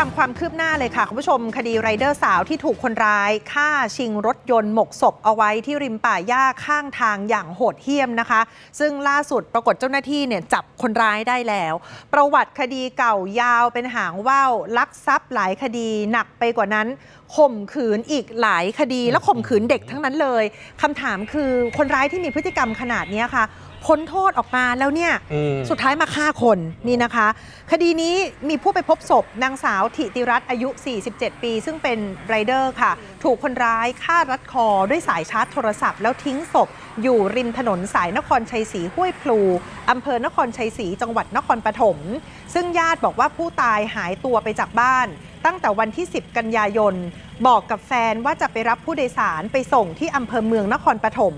ตามความคืบหน้าเลยค่ะ คุณผู้ชม คดีไรเดอร์สาวที่ถูกคนร้ายฆ่าชิงรถยนต์หมกศพเอาไว้ที่ริมป่าหญ้าข้างทางอย่างโหดเหี้ยมนะคะ ซึ่งล่าสุดปรากฏเจ้าหน้าที่เนี่ยจับคนร้ายได้แล้ว ประวัติคดีเก่ายาวเป็นหางว่าวลักทรัพย์หลายคดีหนักไปกว่านั้นข่มขืนอีกหลายคดีและข่มขืนเด็กทั้งนั้นเลยคำถามคือคนร้ายที่มีพฤติกรรมขนาดนี้ค่ะ พ้นโทษออกมาแล้วเนี่ยอืมสุดท้ายมาฆ่าคนนี่นะคะ คดีนี้มีผู้ไปพบศพนางสาวถิติรัตน์อายุ 47 ปี ซึ่งเป็นไรเดอร์ค่ะ ถูกคนร้ายฆ่ารัดคอด้วยสายชาร์จโทรศัพท์ แล้วทิ้งศพอยู่ริมถนนสายนครชัยศรีห้วยพลูอำเภอนครชัยศรีจังหวัดนครปฐมซึ่งญาติบอกว่าผู้ตายหายตัวไปจากบ้าน ตั้งแต่วันที่ 10 กันยายน บอกกับแฟนว่าจะไปรับผู้โดยสารไปส่งที่อำเภอเมืองนครปฐม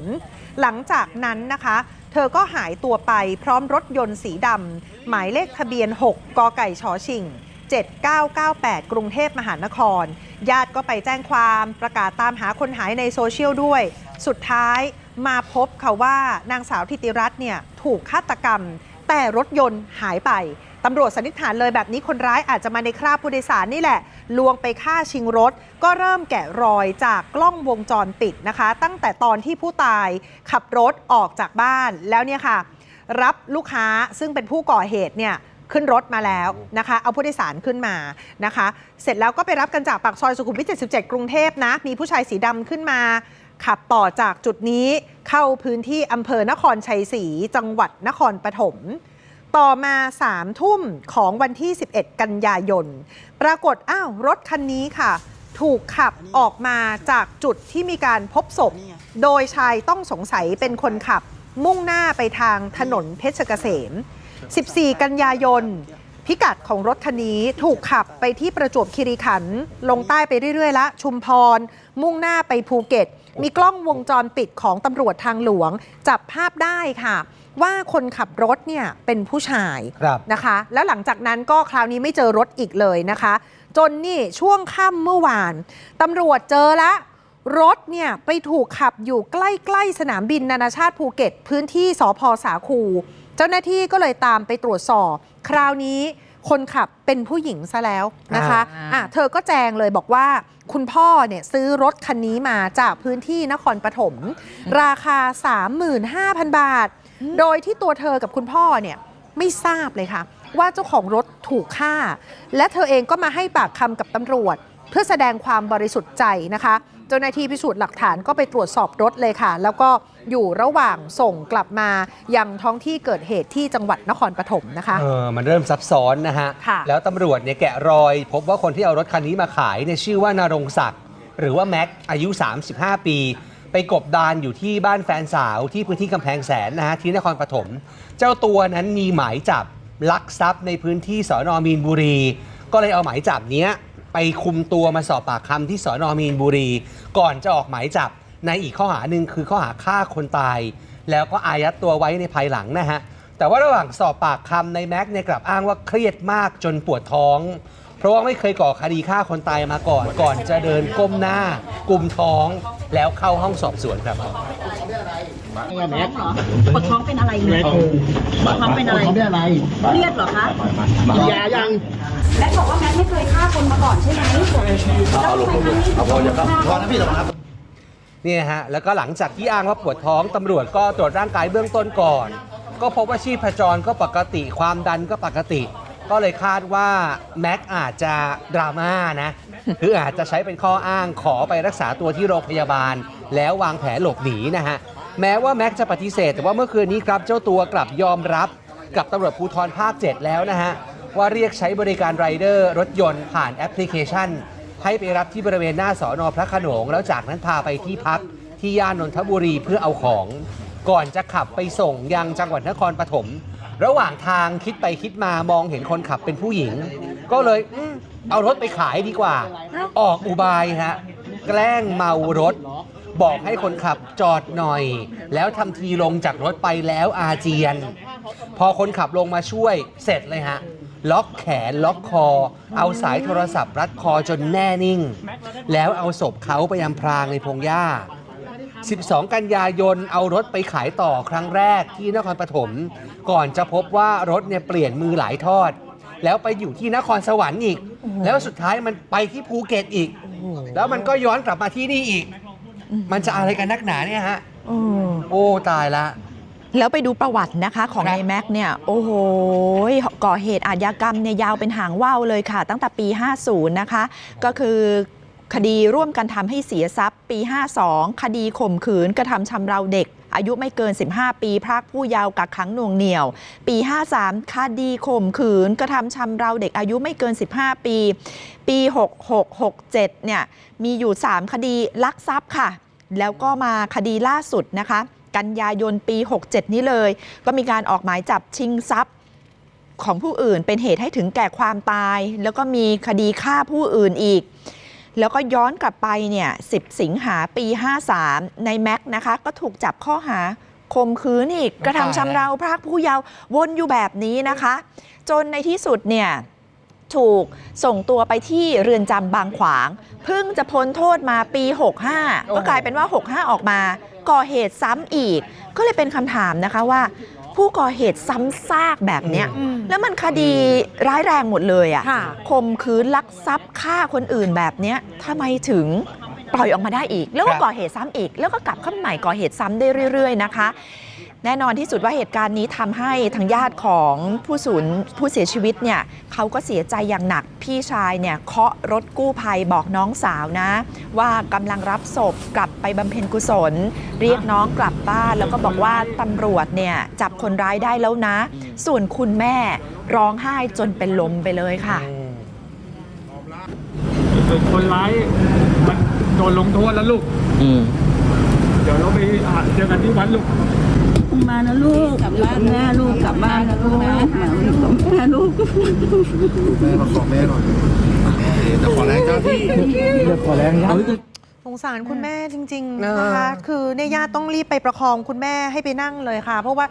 หลังจากนั้นนะคะ เธอก็หายตัวไปพร้อมรถยนต์สีดำหมายเลขทะเบียน 6 กไก่ชอชิง7998 กรุงเทพมหานคร ญาติก็ไปแจ้งความประกาศตามหาคนหายในโซเชียลด้วย สุดท้ายมาพบค่ะว่านางสาวธิติรัตน์เนี่ยถูกฆาตกรรม แต่รถยนต์หายไป ตำรวจสันนิษฐานเลยแบบนี้คนร้ายอาจจะมาในคราบผู้โดยสารนี่แหละ ลวงไปฆ่าชิงรถ ก็เริ่มแกะรอยจากกล้องวงจรปิดนะคะ ตั้งแต่ตอนที่ผู้ตายขับรถออกจากบ้านแล้วเนี่ยค่ะ รับลูกค้าซึ่งเป็นผู้ก่อเหตุเนี่ยขึ้นรถมาแล้วนะคะ เอาผู้โดยสารขึ้นมานะคะ เสร็จแล้วก็ไปรับกันจากปากซอยสุขุมวิท 77 กรุงเทพนะ มีผู้ชายสีดำขึ้นมา ขับต่อจากจุดนี้เข้าพื้นที่อำเภอนครชัยศรีจังหวัดนครปฐม ต่อมาสามทุ่มของวันที่ 11 กันยายน ปรากฏอ้าวรถคันนี้ค่ะ ถูกขับออกมาจากจุดที่มีการพบศพ โดยชายต้องสงสัยเป็นคนขับ มุ่งหน้าไปทางถนนเพชรเกษม 14 กันยายน พิกัดของรถคันนี้ถูกขับไปที่ประจวบคีรีขันธ์ลงใต้ไปเรื่อยๆ ละ ชุมพร มุ่งหน้าไปภูเก็ต มีกล้องวงจรปิดของตำรวจทางหลวง จับภาพได้ค่ะ ว่าคนขับรถเนี่ยเป็นผู้ชายครับนะคะ แล้วหลังจากนั้นก็คราวนี้ไม่เจอรถอีกเลยนะคะ จนนี่ช่วงค่ำเมื่อวานตำรวจเจอละรถเนี่ยไปถูกขับอยู่ใกล้ ๆ สนามบินนานาชาติภูเก็ต พื้นที่สพสาคู เจ้าหน้าที่ก็เลยตามไปตรวจสอบ คราวนี้ คนขับเป็นผู้หญิงซะแล้วนะคะอ่าอะเธอก็แจงเลยบอกว่าคุณพ่อเนี่ยซื้อรถคันนี้มาจากพื้นที่นครปฐมราคา 35,000 บาท โดยที่ตัวเธอกับคุณพ่อเนี่ยไม่ทราบเลยค่ะ ว่าเจ้าของรถถูกฆ่า และเธอเองก็มาให้ปากคำกับตำรวจ เพื่อแสดงความบริสุทธิ์ใจนะคะ เจ้าหน้าที่พิสูจน์หลักฐานก็ไปตรวจสอบรถเลยค่ะ แล้วก็อยู่ระหว่างส่งกลับมายังท้องที่เกิดเหตุที่จังหวัดนครปฐมนะคะเออมันเริ่มซับซ้อนนะฮะค่ะแล้วตำรวจเนี่ยแกะรอย พบว่าคนที่เอารถคันนี้มาขายเนี่ยชื่อว่านรงศักดิ์หรือว่าแม็กอายุ 35 ปี ไปกบดานอยู่ที่บ้านแฟนสาวที่พื้นที่กำแพงแสนนะฮะที่นครปฐมเจ้าตัวนั้นมีหมายจับลักทรัพย์ในพื้นที่สอนอมีนบุรี ก็เลยเอาหมายจับเนี้ย ไปคุมตัวมาสอบปากคำที่สอนอมีนบุรี ก่อนจะออกหมายจับในอีกข้อหาหนึ่งคือข้อหาฆ่าคนตาย แล้วก็อายัดตัวไว้ในภายหลังนะฮะ แต่ว่าระหว่างสอบปากคำในแม็กซ์เนี่ยกลับอ้างว่าเครียดมากจนปวดท้อง เพราะว่าไม่เคยก่อคดีฆ่าคนตายมาก่อน ก่อนจะเดินก้มหน้ากุมท้องแล้วเข้าห้องสอบสวนครับ แม็กปวดท้องเป็นอะไรเนี่ยปวดท้องเป็นอะไรเขาเป็นอะไรเครียดเหรอคะกินยายังแม็กบอกว่าแม็กไม่เคยฆ่าคนมาก่อนใช่ไหมแล้วทำไมครั้งนี้ถึงฆ่าพอนะพี่สองครับนี่นะฮะแล้วก็หลังจากที่อ้างว่าปวดท้องตำรวจก็ตรวจร่างกายเบื้องต้นก่อน ก็พบว่าชีพจรก็ปกติความดันก็ปกติ ก็เลยคาดว่าแม็กอาจจะดราม่านะคืออาจจะใช้เป็นข้ออ้างขอไปรักษาตัวที่โรงพยาบาล แล้ววางแผนหลบหนีนะฮะ แม้ว่าแม็กจะปฏิเสธ แต่ว่าเมื่อคืนนี้ครับเจ้าตัวกลับยอมรับกับตำรวจภูธรภาค 7 แล้วนะฮะ ว่าเรียกใช้บริการไรเดอร์รถยนต์ผ่านแอปพลิเคชัน ให้ไปรับที่บริเวณหน้าสอนอพระขนง แล้วจากนั้นพาไปที่พักที่ย่านนนทบุรีเพื่อเอาของ ก่อนจะขับไปส่งยังจังหวัดนครปฐมระหว่างทางคิดไปคิดมามองเห็นคนขับเป็นผู้หญิง ก็เลยอืมเอารถไปขายดีกว่า ออกอุบายฮะแกล้งเมารถ บอกให้คนขับจอดหน่อย แล้วทำทีลงจากรถไปแล้วอาเจียน พอคนขับลงมาช่วยเสร็จเลยฮะ ล็อกแขนล็อกคอ เอาสายโทรศัพท์รัดคอจนแน่นิ่ง แล้วเอาศพเขาไปอำพรางในพงหญ้า 12 กันยายนเอารถไปขายต่อครั้งแรกที่นครปฐมก่อนจะพบว่ารถเนี่ยเปลี่ยนมือหลายทอด แล้วไปอยู่ที่นครสวรรค์อีก แล้วสุดท้ายมันไปที่ภูเก็ตอีก แล้วมันก็ย้อนกลับมาที่นี่อีก มันจะอะไรกันนักหนาเนี่ยฮะ เออโอ้ตายละ แล้วไปดูประวัตินะคะของครับ ในแม็กเนี่ย โอ้โหก่อเหตุอาชญากรรมเนี่ยยาวเป็นหางว่าวเลยค่ะ ตั้งแต่ปี 50 นะคะ ก็คือคดีร่วมกันทำให้เสียทรัพย์ปี 52 คดีข่มขืนกระทำชำเราเด็ก อายุไม่เกิน 15 ปี พรากผู้เยาว์กักขังหน่วงเหนี่ยว ปี 53 คดีข่มขืนกระทำชำเราเด็กอายุไม่เกิน 15 ปี ปี 66 67 เนี่ยมีอยู่ 3 คดีลักทรัพย์ค่ะ แล้วก็มาคดีล่าสุดนะคะ กันยายนปี 67 นี้เลย ก็มีการออกหมายจับชิงทรัพย์ของผู้อื่นเป็นเหตุให้ถึงแก่ความตาย แล้วก็มีคดีฆ่าผู้อื่นอีก แล้วก็ย้อนกลับไปเนี่ย 10 สิงหาปี 53 ในแม็กนะคะ ก็ถูกจับข้อหาข่มขืนอีก กระทำชำเราพรากผู้เยาว์วนอยู่แบบนี้นะคะ จนในที่สุดเนี่ยถูกส่งตัวไปที่เรือนจำบางขวาง เพิ่งจะพ้นโทษมาปี 65 ก็กลายเป็นว่า 65 ออกมา ก่อเหตุซ้ำอีก ก็เลยเป็นคำถามนะคะว่า ผู้ก่อเหตุซ้ำซากแบบเนี้ยอืมแล้วมันคดีร้ายแรงหมดเลยอะค่ะข่มขืนลักทรัพย์ฆ่าคนอื่นแบบเนี้ยทำไมถึงปล่อยออกมาได้อีก แล้วก็ครับก่อเหตุซ้ำอีก แล้วก็กลับเข้ามาใหม่ก่อเหตุซ้ำได้เรื่อย ๆ นะคะ แน่นอนที่สุดว่าเหตุการณ์นี้ทำให้ทางญาติของผู้สูญผู้เสียชีวิตเนี่ยเขาก็เสียใจอย่างหนักพี่ชายเนี่ยเคาะรถกู้ภัยบอกน้องสาวนะ ว่ากำลังรับศพกลับไปบำเพ็ญกุศล เรียกน้องกลับบ้านแล้วก็บอกว่าตำรวจเนี่ยจับคนร้ายได้แล้วนะ ส่วนคุณแม่ร้องไห้จนเป็นลมไปเลยค่ะอืมคนร้ายมันโดนลงโทษแล้วลูก เดี๋ยวเราไปหาเจอกันที่วัดลูก มานะลูกกลับบ้านแม่ลูกกลับบ้านนะลูกนะแม่ลูกแม่มาขอแม่หน่อยจะขอแรงเจ้าที่ สงสารคุณแม่จริงเอๆอนะคะ คือเนี่ยญาติต้องรีบไปประคองคุณแม่ให้ไปนั่งเลยค่ะ เพราะว่า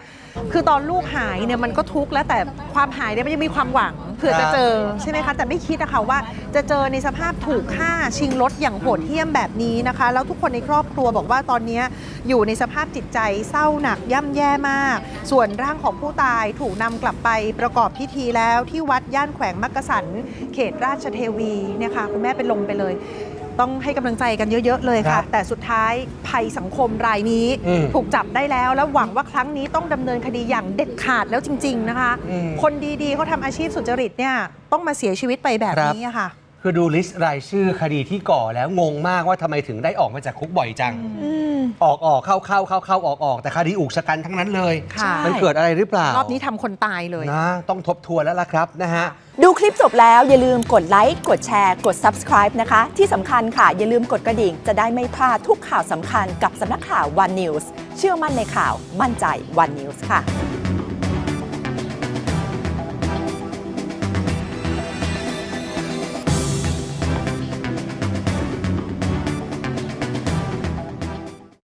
คือตอนลูกหายเนี่ยมันก็ทุกข์แล้วแต่ความหายเนี่ยมันยังมีความหวังเผื่อจะเจอใช่ไหมคะแต่ไม่คิดอะค่ะว่าจะเจอในสภาพถูกฆ่าชิงรถอย่างโหดเหี้ยมแบบนี้นะคะ แล้วทุกคนในครอบครัวบอกว่าตอนนี้อยู่ในสภาพจิตใจเศร้าหนักย่ำแย่มาก ส่วนร่างของผู้ตายถูกนำกลับไปประกอบพิธีแล้วที่วัดย่านแขวงมักกะสันเขตราชเทวีเนี่ยค่ะคุณแม่เป็นลมไปเลย ต้องให้กำลังใจกันเยอะ ๆ เลยครัค่ะ บแต่สุดท้ายภัยสังคมรายนี้ อืมถูกจับได้แล้ว แล้วหวังว่าครั้งนี้ต้องดำเนินคดีอย่างเด็ดขาดแล้วจริง ๆ นะคะ อืมคนดีๆเขาทำอาชีพสุจริตเนี่ยต้องมาเสียชีวิตไปแบบครับ นี้อะค่ะ คือดูลิสต์รายชื่อคดีที่ก่อแล้วงงมากว่าทำไมถึงได้ออกมาจากคุกบ่อยจังอืมออกออกเข้าเข้าเข้าเข้าออกออกแต่คดีอุกชะกันทั้งนั้นเลย ค่ะ มันเกิดอะไรหรือเปล่ารอบนี้ทำคนตายเลย นะต้องทบทวนแล้วล่ะครับนะฮะ ดูคลิปจบแล้วอย่าลืมกดไลค์ กดแชร์ กด subscribe นะคะ ที่สำคัญค่ะ อย่าลืมกดกระดิ่ง จะได้ไม่พลาดทุกข่าวสำคัญกับสำนักข่าว One News เชื่อมั่นในข่าวมั่นใจ One News ค่ะ